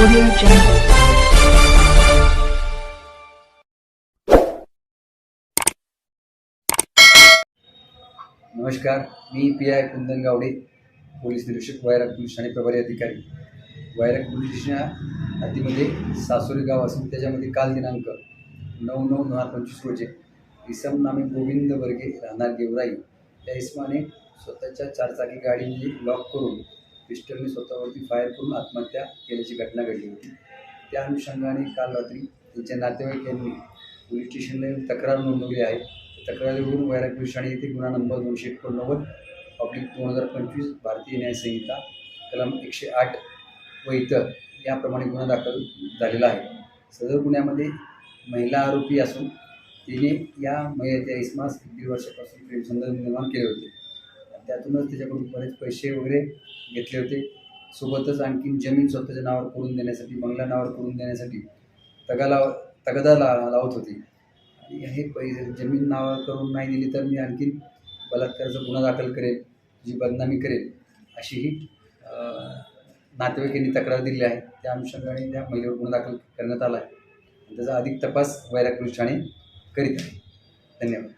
Audio Jungle. नमस्कार मी P I Kundan Gawade police निरीक्षक Vairag police Thane प्रभारी अधिकारी वैराग पोलीस स्टेशन हद्दीमध्ये सासोरी गाव असून त्याच्यामध्ये काल दिनांक नऊ नऊ दोन हजार पंचवीस रोजी इसम नामे गोविंद वर्गे राहणार गेवराई त्या इसमाने स्वतःच्या चारचाकी गाडीने लॉक करून पिस्टलने स्वतःवरती फायर करून आत्महत्या केल्याची घटना घडली होती. त्या अनुषंगाने काल रात्री त्यांच्या नातेवाईक यांनी पोलीस स्टेशनला येऊन तक्रार नोंदवली आहे. तक्रारीवरून वैराग पोलीस ठाणे येथे गुन्हा नंबर दोनशे एकोणनव्वद पब्लिक दोन हजार पंचवीस भारतीय न्यायसंहिता कलम एकशे आठ व इतर याप्रमाणे गुन्हा दाखल झालेला आहे. सदर गुन्ह्यामध्ये महिला आरोपी असून तिने या मै त्या इसमास दीड वर्षापासून प्रेमसंद निर्माण केले होते? त्यातूनच त्याच्याकडून बरेच पैसे वगैरे घेतले होते. सोबतच आणखीन जमीन स्वतःच्या नावावर करून देण्यासाठी बंगला नावावर करून देण्यासाठी तगा लाव तगादा ला लावत होती. आणि हे पैसे जमीन नावावर करून नाही दिली तर मी आणखीन बलात्काराचा गुन्हा दाखल करेल जी बदनामी करेल अशीही ही नातेवाईकांनी तक्रार दिली आहे. त्या अनुषंगाने त्या महिलेवर गुन्हा दाखल करण्यात आला आहे. त्याचा अधिक तपास वैराग ठाणे करीत आहे. धन्यवाद.